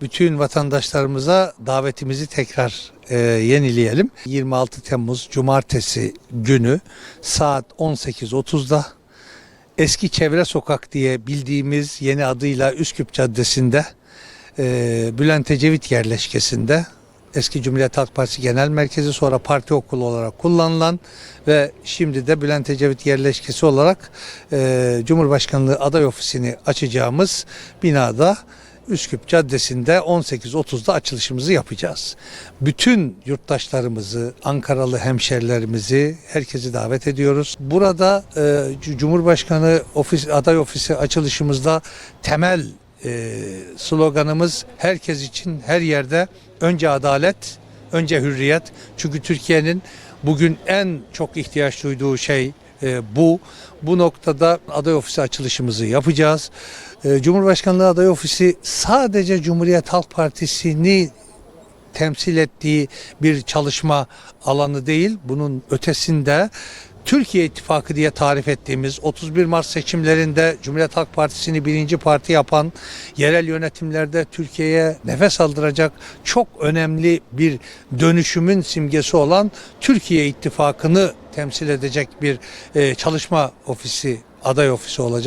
bütün vatandaşlarımıza davetimizi tekrar e, yenileyelim. 26 Temmuz Cumartesi günü saat 18.30'da Eski Çevre Sokak diye bildiğimiz yeni adıyla Üsküp Caddesi'nde e, Bülent Ecevit yerleşkesinde eski Cumhuriyet Halk Partisi Genel Merkezi sonra parti okulu olarak kullanılan ve şimdi de Bülent Ecevit yerleşkesi olarak e, Cumhurbaşkanlığı aday ofisini açacağımız binada Üsküp Caddesi'nde 18.30'da açılışımızı yapacağız. Bütün yurttaşlarımızı, Ankaralı hemşerilerimizi, herkesi davet ediyoruz. Burada e, Cumhurbaşkanı ofis aday ofisi açılışımızda temel e, sloganımız herkes için her yerde önce adalet, önce hürriyet. Çünkü Türkiye'nin bugün en çok ihtiyaç duyduğu şey e, bu. Bu noktada aday ofisi açılışımızı yapacağız. E, Cumhurbaşkanlığı aday ofisi sadece Cumhuriyet Halk Partisi'ni temsil ettiği bir çalışma alanı değil. Bunun ötesinde Türkiye İttifakı diye tarif ettiğimiz 31 Mart seçimlerinde Cumhuriyet Halk Partisi'ni birinci parti yapan yerel yönetimlerde Türkiye'ye nefes aldıracak çok önemli bir dönüşümün simgesi olan Türkiye İttifakı'nı temsil edecek bir e, çalışma ofisi aday ofisi olacak.